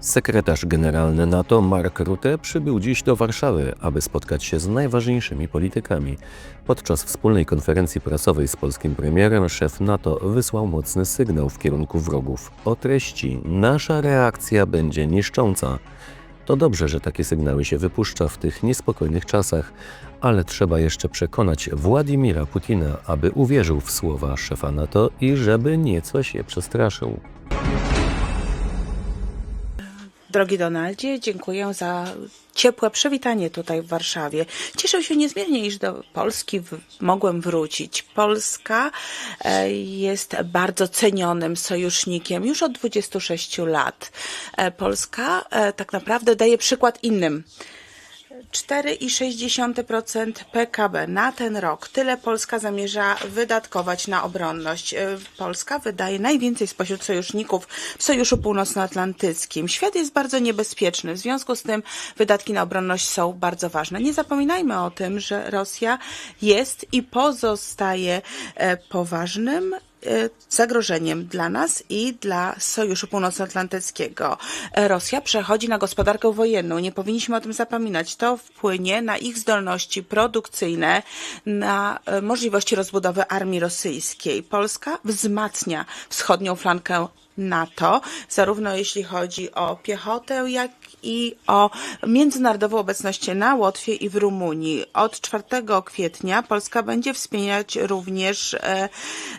Sekretarz generalny NATO Mark Rutte przybył dziś do Warszawy, aby spotkać się z najważniejszymi politykami. Podczas wspólnej konferencji prasowej z polskim premierem szef NATO wysłał mocny sygnał w kierunku wrogów o treści: Nasza reakcja będzie niszcząca. To dobrze, że takie sygnały się wypuszcza w tych niespokojnych czasach, ale trzeba jeszcze przekonać Władimira Putina, aby uwierzył w słowa szefa NATO i żeby nieco się przestraszył. Drogi Donaldzie, dziękuję za ciepłe przywitanie tutaj w Warszawie. Cieszę się niezmiernie, iż do Polski w, mogłem wrócić. Polska e, jest bardzo cenionym sojusznikiem już od 26 lat. E, Polska e, tak naprawdę daje przykład innym. 4,6% PKB na ten rok. Tyle Polska zamierza wydatkować na obronność. E, Polska wydaje najwięcej spośród sojuszników w Sojuszu Północnoatlantyckim. Świat jest bardzo niebezpieczny, w związku z tym wydatki na obronność są bardzo ważne. Nie zapominajmy o tym, że Rosja jest i pozostaje e, poważnym zagrożeniem dla nas i dla Sojuszu Północnoatlantyckiego. Rosja przechodzi na gospodarkę wojenną. Nie powinniśmy o tym zapominać. To wpłynie na ich zdolności produkcyjne, na e, możliwości rozbudowy armii rosyjskiej. Polska wzmacnia wschodnią flankę NATO, zarówno jeśli chodzi o piechotę, jak i o międzynarodową obecność na Łotwie i w Rumunii. Od 4 kwietnia Polska będzie wspierać również e,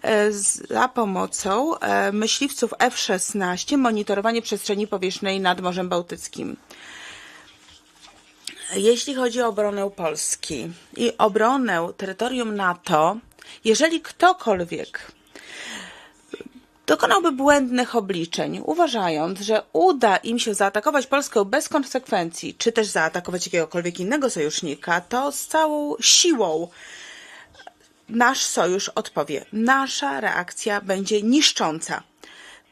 e, za pomocą e, myśliwców F-16 monitorowanie przestrzeni powietrznej nad Morzem Bałtyckim. Jeśli chodzi o obronę Polski i obronę terytorium NATO, jeżeli ktokolwiek dokonałby błędnych obliczeń, uważając, że uda im się zaatakować Polskę bez konsekwencji, czy też zaatakować jakiegokolwiek innego sojusznika, to z całą siłą nasz sojusz odpowie. Nasza reakcja będzie niszcząca.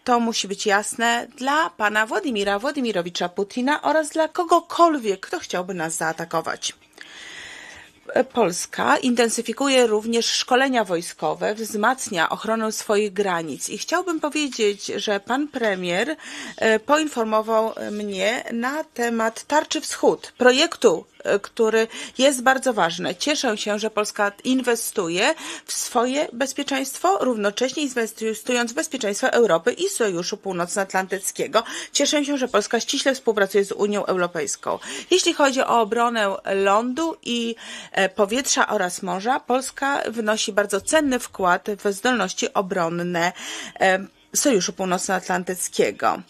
To musi być jasne dla pana Władimira Władimirowicza Putina oraz dla kogokolwiek, kto chciałby nas zaatakować. Polska intensyfikuje również szkolenia wojskowe, wzmacnia ochronę swoich granic. I chciałbym powiedzieć, że pan premier e, poinformował mnie na temat Tarczy Wschód, projektu, e, który jest bardzo ważny. Cieszę się, że Polska inwestuje w swoje bezpieczeństwo, równocześnie inwestując w bezpieczeństwo Europy i Sojuszu Północnoatlantyckiego. Cieszę się, że Polska ściśle współpracuje z Unią Europejską. Jeśli chodzi o obronę lądu i e, powietrza oraz morza, Polska wnosi bardzo cenny wkład w zdolności obronne e, Sojuszu Północnoatlantyckiego.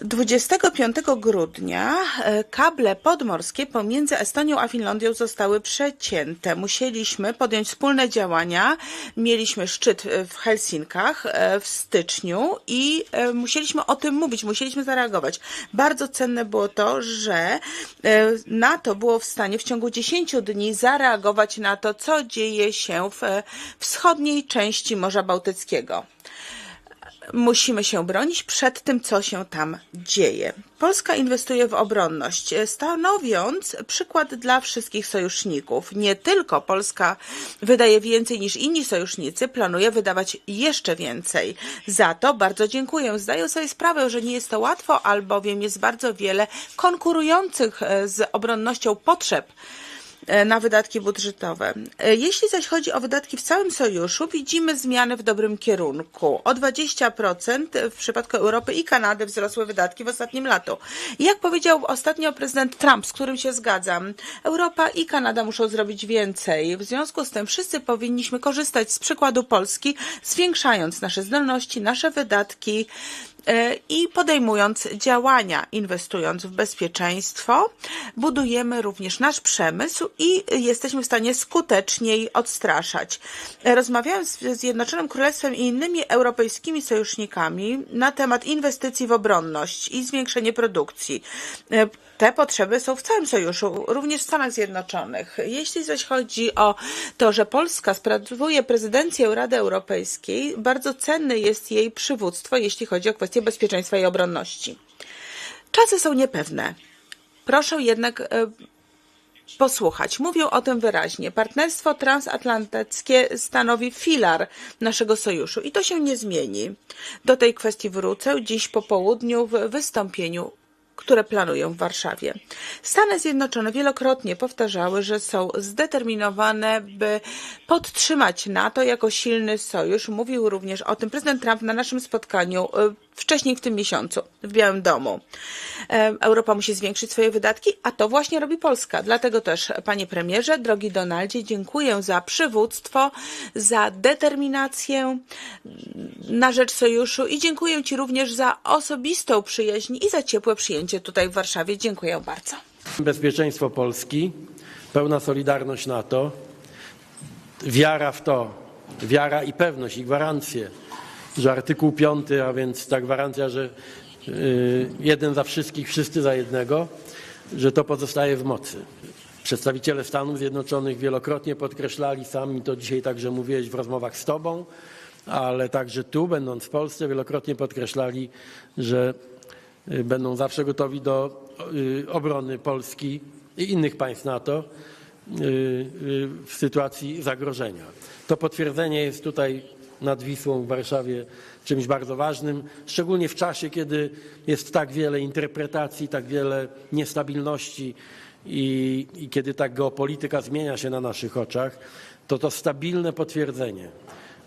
25 grudnia e, kable podmorskie pomiędzy Estonią a Finlandią zostały przecięte. Musieliśmy podjąć wspólne działania. Mieliśmy szczyt e, w Helsinkach e, w styczniu i musieliśmy o tym mówić, musieliśmy zareagować. Bardzo cenne było to, że NATO było w stanie w ciągu 10 dni zareagować na to, co dzieje się w wschodniej części Morza Bałtyckiego musimy się bronić przed tym, co się tam dzieje. Polska inwestuje w obronność, stanowiąc przykład dla wszystkich sojuszników. Nie tylko Polska wydaje więcej niż inni sojusznicy, planuje wydawać jeszcze więcej. Za to bardzo dziękuję. Zdaję sobie sprawę, że nie jest to łatwo, albowiem jest bardzo wiele konkurujących z obronnością potrzeb e, na wydatki budżetowe. E, Jeśli zaś chodzi o wydatki w całym sojuszu, widzimy zmiany w dobrym kierunku. O 20% w przypadku Europy i Kanady wzrosły wydatki w ostatnim latu. Jak powiedział ostatnio prezydent Trump, z którym się zgadzam, Europa i Kanada muszą zrobić więcej. W związku z tym wszyscy powinniśmy korzystać z przykładu Polski, zwiększając nasze zdolności, nasze wydatki, e, i podejmując działania, inwestując w bezpieczeństwo, budujemy również nasz przemysł i jesteśmy w stanie skuteczniej odstraszać. Rozmawiałem z Zjednoczonym Królestwem i innymi europejskimi sojusznikami na temat inwestycji w obronność i zwiększenie produkcji. Te potrzeby są w całym sojuszu, również w Stanach Zjednoczonych. Jeśli zaś chodzi o to, że Polska sprawuje prezydencję Rady Europejskiej, bardzo cenne jest jej przywództwo, jeśli chodzi o kwestie bezpieczeństwa i obronności. Czasy są niepewne. Proszę jednak e, posłuchać. Mówią o tym wyraźnie. Partnerstwo transatlantyckie stanowi filar naszego sojuszu i to się nie zmieni. Do tej kwestii wrócę dziś po południu w wystąpieniu które planują w Warszawie. Stany Zjednoczone wielokrotnie powtarzały, że są zdeterminowane, by podtrzymać NATO jako silny sojusz. Mówił również o tym prezydent Trump na naszym spotkaniu e, wcześniej w tym miesiącu w Białym Domu. Europa musi zwiększyć swoje wydatki, a to właśnie robi Polska. Dlatego też, panie premierze, drogi Donaldzie, dziękuję za przywództwo, za determinację na rzecz sojuszu i dziękuję ci również za osobistą przyjaźń i za ciepłe przyjęcie tutaj w Warszawie. Dziękuję bardzo. Bezpieczeństwo Polski, pełna solidarność NATO, wiara w to, wiara i pewność i gwarancje, że artykuł 5, a więc ta gwarancja, że y, jeden za wszystkich, wszyscy za jednego, że to pozostaje w mocy. Przedstawiciele Stanów Zjednoczonych wielokrotnie podkreślali, sami to dzisiaj także mówiłeś w rozmowach z Tobą, ale także tu, będąc w Polsce, wielokrotnie podkreślali, że y, będą zawsze gotowi do y, obrony Polski i innych państw NATO w sytuacji zagrożenia. To potwierdzenie jest tutaj nad Wisłą w Warszawie czymś bardzo ważnym, szczególnie w czasie, kiedy jest tak wiele interpretacji, tak wiele niestabilności i, i kiedy ta geopolityka zmienia się na naszych oczach, to to stabilne potwierdzenie,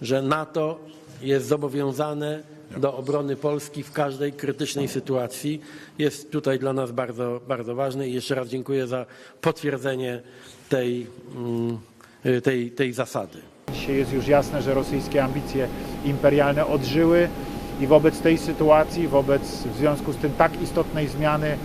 że NATO jest zobowiązane do obrony Polski w każdej krytycznej sytuacji jest tutaj dla nas bardzo, bardzo ważne i jeszcze raz dziękuję za potwierdzenie tej, mm, tej, tej zasady. Jest już jasne, że rosyjskie ambicje imperialne odżyły i wobec tej sytuacji, wobec w związku z tym tak istotnej zmiany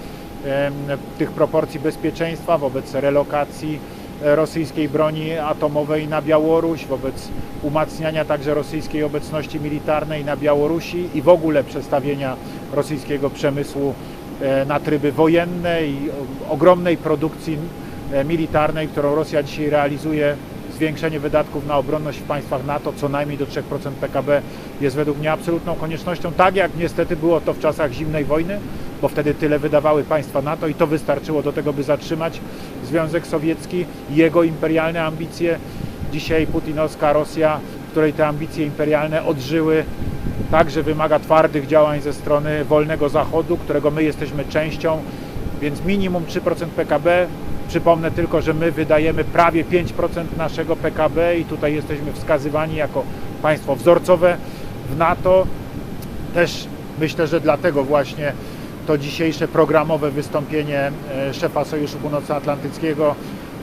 tych proporcji bezpieczeństwa, wobec relokacji e, rosyjskiej broni atomowej na Białoruś, wobec umacniania także rosyjskiej obecności militarnej na Białorusi i w ogóle przestawienia rosyjskiego przemysłu e, na tryby wojenne i o- ogromnej produkcji e, militarnej, którą Rosja dzisiaj realizuje zwiększenie wydatków na obronność w państwach NATO co najmniej do 3% PKB jest według mnie absolutną koniecznością, tak jak niestety było to w czasach zimnej wojny, bo wtedy tyle wydawały państwa NATO i to wystarczyło do tego, by zatrzymać Związek Sowiecki i jego imperialne ambicje. Dzisiaj putinowska Rosja, której te ambicje imperialne odżyły, także wymaga twardych działań ze strony wolnego Zachodu, którego my jesteśmy częścią, więc minimum 3% PKB. Przypomnę tylko, że my wydajemy prawie 5% naszego PKB i tutaj jesteśmy wskazywani jako państwo wzorcowe w NATO. Też myślę, że dlatego właśnie to dzisiejsze programowe wystąpienie e, szefa Sojuszu Północnoatlantyckiego,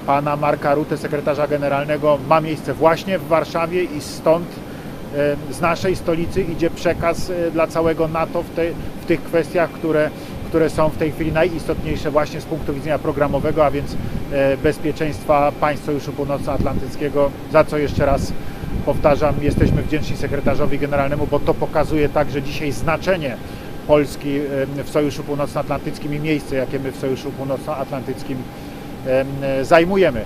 pana Marka Rutte, sekretarza generalnego, ma miejsce właśnie w Warszawie i stąd e, z naszej stolicy idzie przekaz e, dla całego NATO w, te, w tych kwestiach, które, które są w tej chwili najistotniejsze właśnie z punktu widzenia programowego, a więc e, bezpieczeństwa państw Sojuszu Północnoatlantyckiego, za co jeszcze raz powtarzam, jesteśmy wdzięczni sekretarzowi generalnemu, bo to pokazuje także dzisiaj znaczenie Polski e, w Sojuszu Północnoatlantyckim i miejsce, jakie my w Sojuszu Północnoatlantyckim e, zajmujemy.